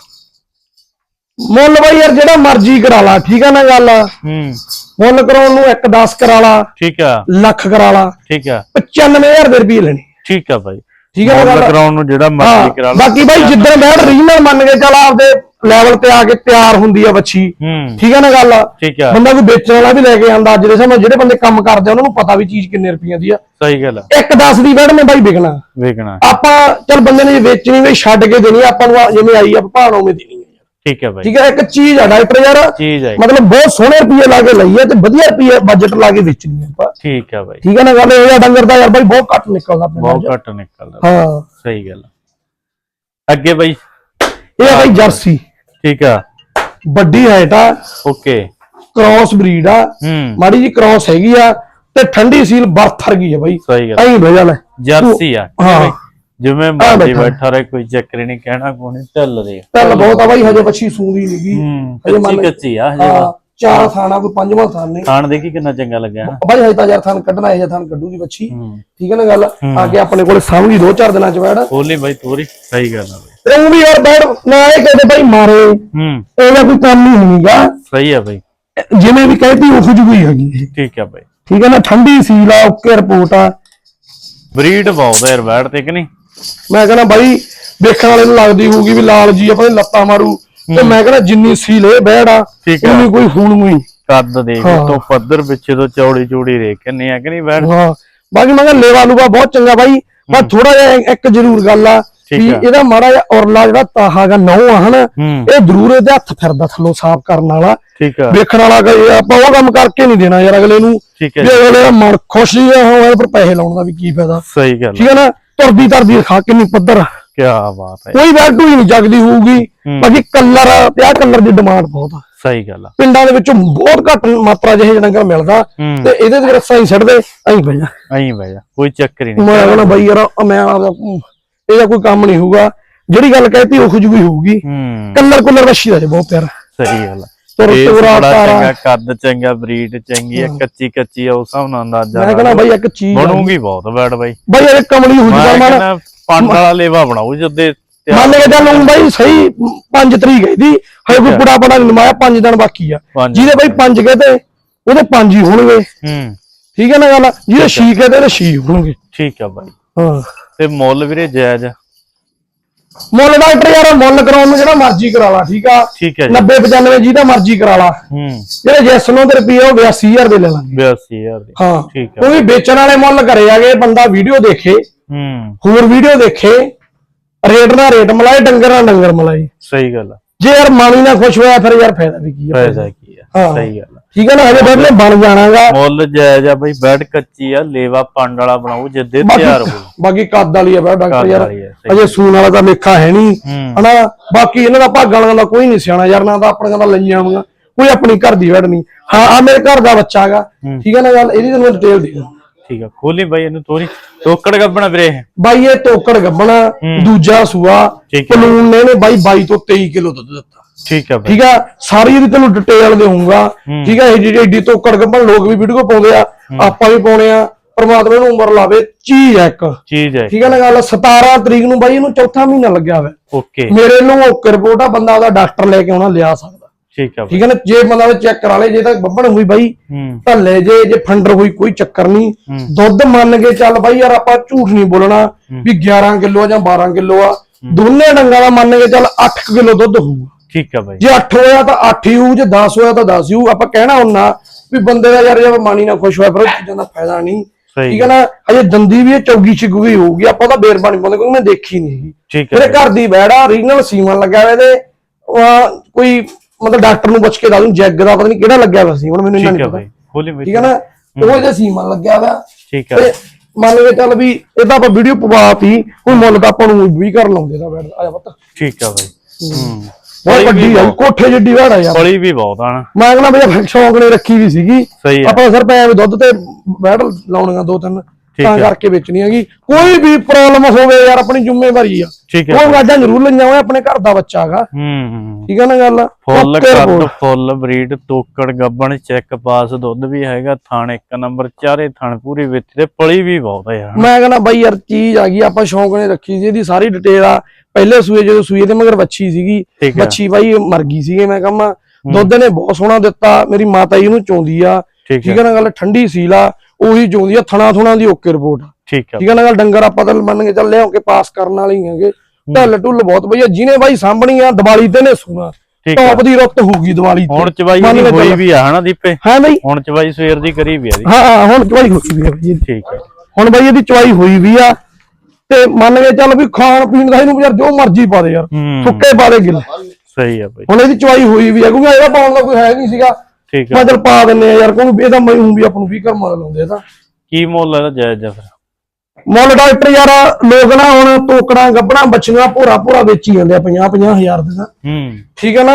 B: ਮੁੱਲ ਬਾਈ ਯਾਰ ਜਿਹੜਾ ਮਰਜ਼ੀ ਕਰਾ ਲਾ ਠੀਕ ਹੈ ਨਾ ਗੱਲ?
A: ਹੂੰ।
B: ਮੁੱਲ ਕਰਾਉਣ ਨੂੰ 1 10 ਕਰਾ ਲਾ
A: ਠੀਕ ਆ।
B: ਲੱਖ ਕਰਾ ਲਾ।
A: ਠੀਕ ਆ।
B: 95000 ਦੇ ਰੁਪਏ ਲੈਣੇ।
A: ਠੀਕ ਆ ਬਾਈ।
B: ਠੀਕ
A: ਮੁੱਲ
B: ਗੱਲ?
A: ਕਰਾਉਣ ਨੂੰ ਜਿਹੜਾ ਮਰਜ਼ੀ ਕਰਾ ਲਓ
B: ਬਾਕੀ ਬਾਈ ਜਿੱਦਣ ਬੈਠ ਰੀਨਲ ਮੰਨ ਕੇ ਚੱਲ ਆਪਦੇ ਲੈਵਲ ਤੇ ਆ ਕੇ ਤਿਆਰ ਹੁੰਦੀ ਆ
A: ਹੂੰ।
B: ਠੀਕ ਹੈ ਨਾ ਗੱਲ?
A: ਠੀਕ ਆ।
B: ਬੰਦਾ ਕੋਈ ਵੇਚਣ ਵਾਲਾ ਵੀ ਲੈ ਕੇ ਆਂਦਾ ਅੱਜ ਦੇ ਸਮੇਂ ਜਿਹੜੇ ਬੰਦੇ ਕੰਮ ਕਰਦੇ ਉਹਨਾਂ ਨੂੰ ਪਤਾ ਵੀ ਚੀਜ਼ ਕਿੰਨੇ ਰੁਪਈਆਂ ਦੀ ਆ।
A: ਸਹੀ ਗੱਲ ਆ।
B: ਇੱਕ 10 ਦੀ ਬੈਡ ਨੇ ਬਾਈ ਵਿਕਣਾ।
A: ਵੇਖਣਾ
B: ਆਪਾਂ ਚੱਲ ਬੰਦੇ ਨੇ ਵੇਚਣੀ ਵੀ ਛੱਡ ਕੇ ਦੇਣੀ ਆਪਾਂ ਨੂੰ ਜਿਵੇਂ ਆਈ ਆ ਭਾਣ ਉਵੇਂ ਦੇਣੀ ਆ
A: ਠੀਕ ਹੈ ਬਾਈ।
B: ਠੀਕ ਹੈ ਇੱਕ ਚੀਜ਼ ਆ ਡਾਕਟਰ ਯਾਰ।
A: ਹੈ
B: ਮਤਲਬ ਬਹੁਤ ਸੋਹਣੇ ਰੁਪਏ ਲਾ ਕੇ ਲਈ ਆ ਤੇ ਵਧੀਆ ਰੁਪਏ ਬਜਟ ਲਾ ਕੇ ਵੇਚਣੀ ਆ ਆਪਾਂ।
A: ਠੀਕ ਹੈ ਬਾਈ।
B: ਠੀਕ ਹੈ ਨਾ ਗੱਲ? ਇਹ ਆ ਡੰਗਰ ਦਾ ਯਾਰ ਬਾਈ ਬਹੁਤ ਘੱਟ ਨਿਕਲਦਾ
A: ਬਹੁਤ। ਘੱਟ ਨਿਕਲਦਾ।
B: ਹਾਂ।
A: ਸਹੀ ਗੱਲ। ਅੱਗੇ ਬਾਈ।
B: ਇਹ ਆ ਬਾਈ ਜਰਸੀ।
A: ਠੀਕ ਆ।
B: ਵੱਡੀ ਹਾਈਟ ਆ।
A: ਓਕੇ
B: ਕ੍ਰਾਸ ਬਰੀਡ ਆ।
A: ਹੂੰ।
B: ਮਾੜੀ ਜੀ ਕ੍ਰਾਸ ਹੈਗੀ ਆ ਤੇ ਠੰਡੀ ਸੀਲ ਬਰਥ ਵਰਗੀ ਆ ਬਾਈ।
A: ਸਹੀ ਗੱਲ।
B: ਐਂ ਭੇਜਾ ਲੈ
A: ਜਰਸੀ ਆ।
B: ਹਾਂ।
A: ਜਿਵੇਂ ਮਰਜ਼ੀ
B: ਬੈਠਾ।
A: ਰਹੇ ਕੋਈ ਚੱਕਰ ਨਹੀਂ ਕਹਿਣਾ ਕੋਣੀ ਢੱਲ ਦੇ।
B: ਚੱਲ ਬਹੁਤ ਆ ਬਾਈ ਹਜੇ ਬੱਚੀ ਸੂੰਦੀ ਨਹੀਂਗੀ ਹਜੇ
A: ਕੱਚੀ
B: ਮੰਨ
A: ਕੱਚੀ ਆ ਹਜੇ
B: ਚਾਰ ਥਾਣਾ ਕੋਈ ਪੰਜਵਾਂ ਥਾਨ ਨਹੀਂ।
A: ਖਾਣ ਦੇਖੀ ਕਿੰਨਾ ਚੰਗਾ ਲੱਗਿਆ। ਨਾ
B: ਬਾਈ ਹਜੇ ਤਾਂ ਯਾਰ ਥਾਨ ਕੱਢਣਾ ਇਹ ਥਾਨ ਕੱਢੂਗੀ ਬੱਚੀ। ਠੀਕ ਹੈ ਨਾ ਗੱਲ? ਆ ਕੇ ਆਪਣੇ ਕੋਲੇ ਸਾਂਭੀ ਦੋ ਚਾਰ ਦਿਨਾਂ ਚ ਬੈਠ
A: ਬੋਲੀ ਬਾਈ ਤੋਰੀ ਸਹੀ ਗੱਲ ਆ ਬਾਈ।
B: ਤੇ ਉਹ ਵੀ ਯਾਰ ਬੈਠ ਨਾ ਇਹ ਕਹਦੇ ਬਾਈ ਮਾਰੇ।
A: ਹੂੰ।
B: ਇਹਦਾ ਕੋਈ ਕੰਮ ਨਹੀਂ ਹੁੰਗਾ
A: ਸਹੀ ਆ ਬਾਈ।
B: ਜਿਵੇਂ ਵੀ ਕਹਿਤੀ ਉਹ ਜਿਹੀ ਹੈਗੀ ਇਹ।
A: ਠੀਕ ਆ ਬਾਈ।
B: ਠੀਕ ਹੈ ਨਾ ਠੰਡੀ ਸੀਲ ਆ ਓਕੇ ਰਿਪੋਰਟ ਆ।
A: ਬਰੀਡ ਬਹੁਤ ਯਾਰ ਬੈਠ ਤੇ ਕਿ ਨਹੀਂ?
B: ਮੈਂ ਕਹਿੰਦਾ ਬਾਈ ਵੇਖਣ ਵਾਲੇ ਨੂੰ ਲੱਗਦੀ ਹੋਊਗੀ ਵੀ ਲਾਲ ਜੀ ਆਪਣੇ ਲੱਤਾਂ ਮਾਰੂ। ਤੇ ਮੈਂ ਕਹਿੰਦਾ ਜਿੰਨੀ ਸੀਲ ਇਹ ਬੈੜ ਆ
A: ਠੀਕ ਆ।
B: ਉਨੀ ਕੋਈ ਖੂਨ ਹੋਈ
A: ਕੱਦ ਦੇਖ
B: ਹਾਂ।
A: ਤੋਂ ਪੱਧਰ ਪਿੱਛੇ ਤੋਂ ਚੌੜੀ ਚੌੜੀ ਰੇ ਕਿੰਨੇ ਆ ਕਿ ਨਹੀਂ ਬੈਠ
B: ਹਾਂ। ਬਾਕੀ ਮੈਂ ਕਹਿੰਦਾ ਲੇਵਾ ਲੂਵਾ ਬਹੁਤ ਚੰਗਾ ਬਾਈ ਪਰ ਥੋੜਾ ਜਿਹਾ ਇੱਕ ਜ਼ਰੂਰ ਗੱਲ ਆ
A: ਠੀਕ
B: ਵੀ
A: ਆ।
B: ਇਹਦਾ ਮਾੜਾ ਜਿਹਾ ਔਰਲਾ ਜਿਹੜਾ ਤਾਹਾਗਾ ਨੌ ਆ ਹਨ
A: ਹੂੰ।
B: ਇਹ ਜ਼ਰੂਰ ਇਹਦੇ ਹੱਥ ਫਿਰਦਾ ਥੱਲੋਂ ਸਾਫ਼ ਕਰਨ ਵਾਲਾ।
A: ਠੀਕ ਆ।
B: ਵੇਖਣ ਵਾਲਾ ਕਿ ਆਪਾਂ ਉਹ ਕੰਮ ਕਰਕੇ ਨਹੀਂ ਦੇਣਾ ਯਾਰ ਅਗਲੇ ਨੂੰ
A: ਠੀਕ ਹੈ
B: ਵੀ ਅਗਲੇ ਦਾ ਮਨ ਖੁਸ਼ ਹੀ ਹੋਇਆ ਪਰ ਪੈਸੇ ਲਾਉਣ ਦਾ ਵੀ ਕੀ ਫਾਇਦਾ।
A: ਸਹੀ ਗੱਲ
B: ਠੀਕ ਹੈ ਨਾ? ਤੁਰਦੀ ਤਰਦੀ ਖਾ ਕਿੰਨੀ ਪੱਧਰ ਆ।
A: ਕੀ ਬਾਤ ਹੈ।
B: ਕੋਈ ਹੀ ਨਹੀਂ ਜਗਦੀ ਹੋਊਗੀ।
A: ਹੂੰ।
B: ਬਾਕੀ ਕਲਰ ਤੇ ਆ ਕਲਰ ਦੀ ਡਿਮਾਂਡ ਬਹੁਤ ਆ।
A: ਸਹੀ ਗੱਲ ਆ।
B: ਪਿੰਡਾਂ ਦੇ ਵਿੱਚੋਂ ਬਹੁਤ ਘੱਟ ਮਾਤਰਾ ਜਿਹੇ ਡੰਗਰ ਮਿਲਦਾ।
A: ਹੂੰ।
B: ਤੇ ਇਹਦੇ ਤੇ ਰੱਸਾ ਹੀ ਛੱਡਦੇ ਐਂ ਪੈ ਜਾ।
A: ਐਂ ਬਹਿ ਜਾ। ਕੋਈ ਚੱਕਰ ਹੀ ਨਹੀਂ।
B: ਮੈਂ ਕਹਿੰਦਾ ਬਾਈ ਯਾਰ ਮੈਂ ਇਹਦਾ ਕੋਈ ਕੰਮ ਨਹੀਂ ਹੋਊਗਾ। ਜਿਹੜੀ ਗੱਲ ਕਹਿਤੀ ਉਹ ਹੀ ਹੋਊਗੀ।
A: ਹੂੰ।
B: ਕਲਰ ਕੁਲਰ ਵੱਛੀ ਦਾ ਬਹੁਤ ਪਿਆਰਾ।
A: ਸਹੀ ਗੱਲ ਆ। ਚੰਗਾ ਕੱਦ ਚੰਗਾ ਬਰੀਡ ਚੰਗੀ ਆ ਕੱਚੀ ਕੱਚੀ ਆ ਉਸ ਹਿਸਾਬ ਨਾਲ ਅੰਦਾਜ਼ਾ
B: ਮੈਂ ਕਹਿੰਦਾ ਬਾਈ ਇੱਕ ਚੀਜ਼।
A: ਬਣੂਗੀ ਬਹੁਤ ਬੈਠ ਬਾਈ।
B: ਬਾਈ ਇਹ ਕਮਲੀ ਹੋ ਮਨ
A: ਪੰਡ ਵਾਲਾ ਲੇਵਾ ਬਣਾਉ ਜਦੇ
B: ਮੰਨ ਕੇ ਚੱਲ ਹੁਣ ਬਾਈ ਸਹੀ 5 ਤਰੀਕ ਹੈ ਦੀ ਹਜੇ ਕੋਈ ਪੁੜਾ ਪੜਾ ਨਹੀਂ ਨਮਾਇਆ 5 ਦਿਨ ਬਾਕੀ ਆ।
A: ਪੰਜ
B: ਜਿਹਦੇ ਬਾਈ 5 ਕਹਤੇ ਉਹਦੇ 5 ਹੀ ਹੋਣਗੇ।
A: ਹੂੰ।
B: ਠੀਕ ਹੈ ਨਾ ਗੱਲ? ਜਿਹਦੇ 6 ਕਹਤੇ ਉਹਦੇ 6 ਹੋਣਗੇ।
A: ਠੀਕ ਆ ਬਾਈ।
B: ਹਾਂ।
A: ਤੇ ਮੁੱਲ ਵੀਰੇ ਜਾਇਜ਼ ਆ।
B: ਮੁੱਲ ਡਾਕਟਰ ਯਾਰ ਮੁੱਲ ਕਰਾਉਣ ਨੂੰ ਜਿਹੜਾ ਮਰਜ਼ੀ ਕਰਾ ਲਾ ਠੀਕ ਆ?
A: ਠੀਕ ਹੈ ਜੀ।
B: 90 95 ਜਿਹਦਾ ਮਰਜ਼ੀ ਕਰਾ ਲਾ।
A: ਹੂੰ।
B: ਜਿਹੜੇ ਜੈਸਨੋਂ ਦੇ ਰੁਪਏ ਉਹ 82000 ਦੇ ਲੈ ਲਾਂਗੇ।
A: 82000 ਦੀ।
B: ਹਾਂ।
A: ਠੀਕ ਆ
B: ਉਹ ਵੀ ਵੇਚਣ ਵਾਲੇ ਮੁੱਲ ਕਰੇ ਆਗੇ ਬੰਦਾ ਵੀਡੀਓ ਦੇਖੇ।
A: ਹੂੰ।
B: ਹੋਰ ਵੀਡੀਓ ਦੇਖੇ ਰੇਟ ਨਾਲ ਰੇਟ ਮਲਾਏ ਡੰਗਰ ਨਾਲ ਡੰਗਰ ਮਲਾਏ।
A: ਸਹੀ ਗੱਲ ਆ।
B: ਜੇ ਯਾਰ ਮਾਨੀ ਨਾਲ ਖੁਸ਼ ਹੋਇਆ ਫਿਰ ਯਾਰ ਫਾਇਦਾ ਵੀ ਕੀ ਆ।
A: ਫਾਇਦਾ ਕੀ ਆ।
B: ਹਾਂ।
A: ਸਹੀ ਗੱਲ ਆ।
B: ਠੀਕ ਹੈ ਨਾ ਹਜੇ ਬਦਲੇ ਬਣ ਜਾਣਾਗਾ।
A: ਮੁੱਲ ਜਾਇਜ਼ ਆ ਬਈ ਬੈਡ ਕੱਚੀ ਆ ਲੇਵਾ ਪੰਡ ਵਾਲਾ ਬਣਾਉ ਜਿੱਦੇ ਤਿਆਰ ਹੋ
B: ਬਾਕੀ ਕੱਦ ਵਾਲੀ ਆ ਬੈ ਡਾਕਟਰ ਯਾਰ। ਅਜੇ ਸੂਣ ਵਾਲਾ ਤਾਂ ਲੇਖਾ ਹੈ ਨਹੀਂ। ਹਨਾ ਬਾਕੀ ਇਹਨਾਂ ਦਾ ਭਾਗਾਂ ਵਾਲਾ ਦਾ ਕੋਈ ਨਹੀਂ ਸਿਆਣਾ ਯਾਰ ਨਾ ਤਾਂ ਆਪਣੀਆਂ ਦਾ ਲਈਆਂ ਆਉਂਗਾ ਕੋਈ ਆਪਣੀ ਘਰ ਦੀ ਵੜ ਨਹੀਂ। ਹਾਂ ਆ ਮੇਰੇ ਘਰ ਦਾ ਬੱਚਾ ਹੈਗਾ। ਠੀਕ ਹੈ ਨਾ ਗੱਲ ਇਹਦੀ ਤੈਨੂੰ ਡਿਟੇਲ ਦੇ।
A: ਠੀਕ ਆ ਖੋਲੀ ਬਾਈ ਇਹਨੂੰ ਤੋਰੀ। ਟੋਕੜ ਗੱਬਣਾ ਵੀਰੇ।
B: ਬਾਈ ਇਹ ਟੋਕੜ ਗੱਬਣਾ ਦੂਜਾ ਸੂਆ
A: ਹੈ।
B: ਪਲੂਨ ਨੇ ਨੇ ਬਾਈ 22 ਤੋਂ 23 ਕਿਲੋ ਦੁੱਧ ਦਿੱਤਾ।
A: ਠੀਕ ਆ ਬਾਈ।
B: ਠੀਕ ਆ? ਸਾਰੀ ਇਹਦੀ ਤੈਨੂੰ ਡਿਟੇਲ ਦੇਵਾਂਗਾ ਠੀਕ ਆ? ਇਹ ਜਿਹੜੀ ਏਡੀ ਤੋਕੜ ਗੱਬਣ ਲੋਕ ਵੀ ਵੀਡੀਓ ਪਾਉਂਦੇ ਆ। ਆਪਾਂ ਵੀ ਪਾਉਣੇ ਆ। ਪਰਮਾਤਮਾ ਨੂੰ ਉਮਰ ਲਾਵੇ ਚੀਜ਼ ਆ ਇੱਕ।
A: ਚੀਜ਼ ਹੈ
B: ਠੀਕ ਹੈ ਨਾ ਗੱਲ? 17 ਤਰੀਕ ਨੂੰ ਬਾਈ ਇਹਨੂੰ ਚੌਥਾ ਮਹੀਨਾ ਲੱਗਿਆ ਹੋਇਆ।
A: ਓਕੇ।
B: ਮੇਰੇ ਨੂੰ ਓਕੇ ਰਿਪੋਰਟ ਆ ਬੰਦਾ ਉਹਦਾ ਡਾਕਟਰ ਲੈ ਕੇ ਆਉਣਾ ਲਿਆ ਸਕਦਾ।
A: ਠੀਕ ਬਾਈ
B: ਠੀਕ ਹੈ ਨਾ? ਜੇ ਬੰਦਾ ਚੈੱਕ ਕਰਾ ਲੇ ਜੇ ਤਾਂ ਬੱਬਣ ਹੋਈ ਬਾਈ
A: ਹੂੰ।
B: ਤਾਂ ਲੈ ਜੇ ਜੇ ਫੰਡਰ ਹੋਈ ਕੋਈ ਚੱਕਰ ਨਹੀਂ। ਦੁੱਧ ਮੰਨ ਕੇ ਚੱਲ ਬਾਈ ਯਾਰ ਆਪਾਂ ਝੂਠ ਨਹੀਂ ਬੋਲਣਾ ਵੀ 11 ਕਿਲੋ ਜਾਂ 12 ਕਿਲੋ ਆ। ਦੋਨੇ ਡੰਗਾਂ ਦਾ ਮੰਨ ਕੇ ਚੱਲ 8 ਕਿਲੋ ਦੁੱਧ ਹੋਊਗਾ
A: ਠੀਕ ਆ ਬਾਈ।
B: ਜੇ 8 ਹੋਇਆ ਤਾਂ 8 ਹੀ ਹੋਊ ਜੇ 10 ਹੋਇਆ ਤਾਂ 10 ਹੀ ਹੋਊ। ਆਪਾਂ ਕਹਿਣਾ ਹੁੰਨਾ ਵੀ ਬੰਦੇ ਦਾ ਯਾਰ ਜੇ ਮਾਨੀ ਨਾਲ ਖੁਸ਼ ਹੋਇਆ ਫਿਰ ਉਹ ਚੀਜ਼ਾਂ ਦਾ ਫਾਇਦਾ ਨਹੀਂ। ਠੀਕ ਹੈ ਨਾ? ਅਜੇ ਦੰਦੀ ਵੀ ਇਹ ਚੌਗੀ ਛਿਗੂਗੀ ਹੋਊਗੀ ਆਪਾਂ ਤਾਂ ਬੇਰ ਪਾਣੀ ਪਾਉਂਦੇ ਕਿਉਂਕਿ ਮੈਂ ਦੇਖੀ ਨਹੀਂ
A: ਠੀਕ ਹੈ
B: ਮੇਰੇ ਘਰ ਦੀ ਬੈੜਾ ਰੀਜਨਲ ਸੀਮਨ ਲੱਗਿਆ ਹੋਇਆ ਇਹਦੇ। ਕੋਈ ਮਤਲਬ ਡਾਕਟਰ ਨੂੰ ਪੁੱਛ ਕੇ ਦੱਸ ਦੂੰ ਜੈਗ ਦਾ ਪਤਾ ਨਹੀਂ ਕਿਹੜਾ ਲੱਗਿਆ ਹੋਇਆ ਸੀਮਨ ਮੈਨੂੰ ਇੰਨਾ
A: ਠੀਕ
B: ਨਹੀਂ ਪਤਾ।
A: ਬਾਈ ਖੋਲੀ ਬਾਈ
B: ਠੀਕ ਹੈ ਨਾ? ਉਹ ਇਹਦੇ ਸੀਮਨ ਲੱਗਿਆ ਹੋਇਆ।
A: ਠੀਕ
B: ਤੇ ਮੰਨ ਕੇ ਚੱਲ ਵੀ ਇਹਦਾ ਆਪਾਂ ਵੀਡੀਓ ਪਵਾਤੀ ਕੋਈ ਮੁੱਲ ਤਾਂ ਆਪਾਂ ਨੂੰ ਵੀ ਕਰ ਲਾਉਂਦੇ ਦਾ ਬੈੜ ਆ ਜਾ ਪੁੱਤ।
A: ਠੀਕ ਆ ਬਾਈ। ਹੂੰ।
B: ਬਹੁਤ ਵੱਡੀ ਆ ਕੋਠੇ ਜਿੱਡੀ ਆ ਯਾਰ।
A: ਫਲੀ ਵੀ ਬਹੁਤ ਆ ਨਾ।
B: ਮੈਂ ਕਹਿੰਦਾ ਬਈ ਸ਼ੌਂਕ ਨੇ ਰੱਖੀ ਵੀ ਸੀਗੀ।
A: ਸਹੀ
B: ਆਪਾਂ ਸਿਰ ਪੈ ਵੀ ਦੁੱਧ ਤੇ ਬੈੜ ਲਾਉਣੀਆਂ ਦੋ ਤਿੰਨ। ਤਾਂ
A: ਹੈ।
B: ਕਰਕੇ ਵੇਚਣੀ ਹੈਗੀ। ਕੋਈ ਵੀ ਪ੍ਰੋਬਲਮ ਹੋਵੇ ਯਾਰ ਆਪਣੀ ਜ਼ਿੰਮੇਵਾਰੀ ਆ।
A: ਠੀਕ ਹੈ
B: ਉਹ ਗਾਜਾਂ ਜ਼ਰੂਰ ਲਈਆਂ ਹੋਏ ਆਪਣੇ ਘਰ ਦਾ ਬੱਚਾ ਹੈਗਾ।
A: ਹੂੰ
B: ਠੀਕ ਹੈ ਨਾ ਗੱਲ?
A: ਫੁੱਲ ਕੱਦ। ਫੁੱਲ ਬਰੀਡ ਤੋਕੜ ਗੱਬਣ ਚੈੱਕ ਪਾਸ ਦੁੱਧ ਵੀ ਹੈਗਾ ਥਣ ਇੱਕ ਨੰਬਰ ਚਾਰੇ ਥਣ ਪੂਰੀ ਵਿੱਚ ਤੇ ਪਲੀ ਵੀ ਬਹੁਤ ਆ ਯਾਰ।
B: ਮੈਂ ਕਹਿੰਦਾ ਬਾਈ ਯਾਰ ਚੀਜ਼ ਆ ਗਈ ਆਪਾਂ ਸ਼ੌਂਕ ਨੇ ਰੱਖੀ ਸੀ ਇਹਦੀ ਸਾਰੀ ਡਿਟੇਲ ਆ। ਪਹਿਲੇ ਸੂਏ ਜਦੋਂ ਸੂਏ ਤੇ ਮਗਰ ਬੱਚੀ ਸੀਗੀ
A: ਹੈ
B: ਬੱਚੀ ਬਾਈ ਮਰ ਗਈ ਸੀਗੀ ਮੈਂ ਕਹਾਂ ਦੁੱਧ ਨੇ ਬਹੁਤ ਸੋਹਣਾ ਦਿੱਤਾ ਮੇਰੀ ਮਾਤਾ ਜੀ ਨੂੰ ਚੋਂਦੀ ਆ।
A: ਠੀਕ ਹੈ
B: ਹੈ। ਨਾ ਗੱਲ ਠੰਡੀ ਸੀਲ ਆ ਉਹੀ ਚੋਂਦੀ ਆ ਥਣਾ ਥੁਣਾ ਦੀ ਓਕੇ ਰਿਪੋਰਟ ਆ।
A: ਠੀਕ ਆ
B: ਠੀਕ ਹੈ। ਨਾ ਗੱਲ ਡੰਗਰ ਆਪਾਂ ਤਾਂ ਮੰਨ ਕੇ ਚੱਲ ਕੇ ਪਾਸ ਕਰਨ ਵਾਲੇ ਹੀ ਹੈਗੇ। ਢੱਲ ਢੁੱਲ ਬਹੁਤ ਵਧੀਆ ਜਿਹਨੇ ਬਾਈ ਸਾਂਭਣੀ ਆ ਦੀਵਾਲੀ ਤੇ ਨੇ ਸੁਣਾ। ਟੌਪ ਦੀ ਰੁੱਤ ਹੋਊਗੀ ਦੀਵਾਲੀ ਤੇ।
A: ਹੁਣ ਚਵਾਈ ਹੋਈ। ਵੀ ਆ ਹਨਾ ਦੀਪੇ?
B: ਹਾਂ ਬਾਈ।
A: ਹੁਣ ਚਵਾਈ ਸਵੇਰ ਦੀ ਕਰੀ ਵੀ ਆ ਦੀ
B: ਹਾਂ ਹਾਂ ਹੁਣ ਚਵਾਈ ਹੋਈ ਵੀ ਆ ਬਾਈ।
A: ਠੀਕ ਹੈ।
B: ਹੁਣ ਬਾਈ ਇਹਦੀ ਚਵਾਈ ਹੋਈ ਵੀ ਆ ਤੇ ਮੰਨ ਕੇ ਚੱਲ ਵੀ ਖਾਣ ਪੀਣ ਦਾ ਇਹਨੂੰ ਯਾਰ ਜੋ ਮਰਜ਼ੀ ਪਾ ਦੇ ਯਾਰ
A: ਹੂੰ।
B: ਸੁੱਕੇ ਪਾ ਦੇ ਗਿੱਲੇ।
A: ਸਹੀ ਆ ਬਾਈ।
B: ਹੁਣ ਇਹਦੀ ਚਵਾਈ ਹੋਈ ਵੀ ਆ ਕਿਉਂਕਿ ਇਹਦਾ ਪਾਉਣ ਦਾ ਕੋਈ ਹੈ ਨਹੀਂ ਸੀਗਾ।
A: ਠੀਕ
B: ਮੈਂ
A: ਆ
B: ਚੱਲ ਪਾ ਦਿੰਨੇ ਆ ਯਾਰ ਕੋਈ ਇਹਦਾ ਮੈਨੂੰ ਵੀ ਆਪ ਨੂੰ 20 ਕਰਮਾ ਲਾਉਂਦੇ ਇਹਦਾ
A: ਕੀ ਮੁੱਲ ਇਹਦਾ ਜਾਇਜ਼ ਆ ਫਿਰ?
B: ਮੁੱਲ ਡਾਕਟਰ ਯਾਰ ਲੋਕ ਨਾ ਹੁਣ ਤੋਕੜਾਂ ਗੱਬੜਾਂ ਬੱਚੀਆਂ ਭੋਰਾ ਭੋਰਾ ਵੇਚੀ ਜਾਂਦੇ ਆ 50 50 ਹਜ਼ਾਰ ਦੇ ਤਾਂ।
A: ਹੂੰ।
B: ਠੀਕ ਹੈ ਨਾ?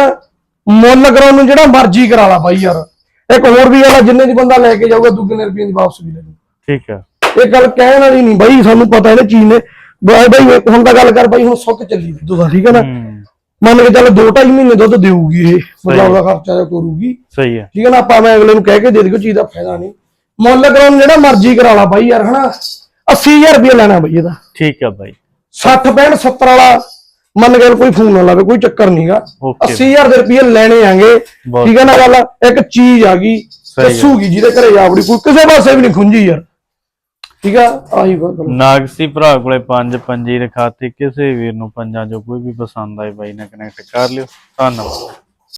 B: ਮੁੱਲ ਕਰਾਉਣ ਨੂੰ ਜਿਹੜਾ ਮਰਜ਼ੀ ਕਰਾ ਲਾ ਬਾਈ ਯਾਰ। ਇੱਕ ਹੋਰ ਵੀ ਆ ਜਿੰਨੇ ਦੀ ਬੰਦਾ ਲੈ ਕੇ ਜਾਊਗਾ ਦੁੱਗਣੇ ਰੁਪਏ ਦੀ ਵਾਪਸ ਵੀ ਲੈ ਲੂ
A: ਠੀਕ ਆ।
B: ਇਹ ਗੱਲ ਕਹਿਣ ਵਾਲੀ ਨਹੀਂ ਬਾਈ ਸਾਨੂੰ ਪਤਾ ਇਹਨੇ ਚੀਜ਼ ਨੇ। ਬਾਈ ਬਾਈ ਹੁਣ ਤਾਂ ਗੱਲ ਕਰ ਬਾਈ ਹੁਣ ਸੁੱਕ ਚੱਲੀ। ਦੁੱਧ ਦਾ ਠੀਕ ਹੈ ਨਾ?
A: ਹੂੰ।
B: ਮੰਨ ਕੇ ਚੱਲ 2.5 ਮਹੀਨੇ ਦੁੱਧ ਦੇਊਗੀ ਇਹ ਮਤਲਬ ਉਹਦਾ ਖਰਚਾ ਜਿਹਾ ਤੋਰੂਗੀ।
A: ਸਹੀ ਆ
B: ਠੀਕ ਹੈ ਨਾ ਆਪਾਂ ਮੈਂ ਅਗਲੇ ਨੂੰ ਕਹਿ ਕੇ ਦੇ ਦਿਓ ਚੀਜ਼ ਦਾ ਫਾਇਦਾ ਨਹੀਂ। ਮੁੱਲ ਕਰਾਉਣ ਜਿਹੜਾ ਮਰਜ਼ੀ ਕਰਾ ਲਾ ਬਾਈ ਯਾਰ ਹਨਾ? 80000 ਰੁਪਏ ਲੈਣਾ ਬਾਈ ਇਹਦਾ।
A: ਠੀਕ ਆ ਬਾਈ।
B: 60 65 70 ਵਾਲਾ ਮੰਨ ਕੇ ਕੋਈ ਫੋਨ ਨਾ ਲਾਵੇ ਕੋਈ ਚੱਕਰ ਨਹੀਂਗਾ
A: Okay.
B: 80000 ਦੇ ਰੁਪਏ ਲੈਣੇ ਆਂਗੇ। ਠੀਕ ਹੈ ਨਾ ਗੱਲ? ਇੱਕ ਚੀਜ਼ ਆ ਗਈ
A: ਹੈ।
B: ਦੱਸੂਗੀ ਜਿਹਦੇ ਘਰੇ ਜਾਵੜੀ ਕੋਈ ਕਿਸੇ ਪਾਸੇ ਵੀ ਨਹੀਂ ਖੁੰਝੀ ਯਾਰ। ਠੀਕ ਆ? ਆਹੀ ਗੱਲ
A: ਨਾਗਸੀ ਭਰਾ ਕੋਲੇ ਪੰਜ ਪੰਜੀ ਰਖਾਤੀ, ਕਿਸੇ ਵੀਰ ਨੂੰ ਪੰਜਾਂ ਚੋਂ ਕੋਈ ਵੀ ਪਸੰਦ ਆਏ ਬਾਈ ਨਾਲ ਕਨੈਕਟ ਕਰ ਲਿਓ। ਧੰਨਵਾਦ।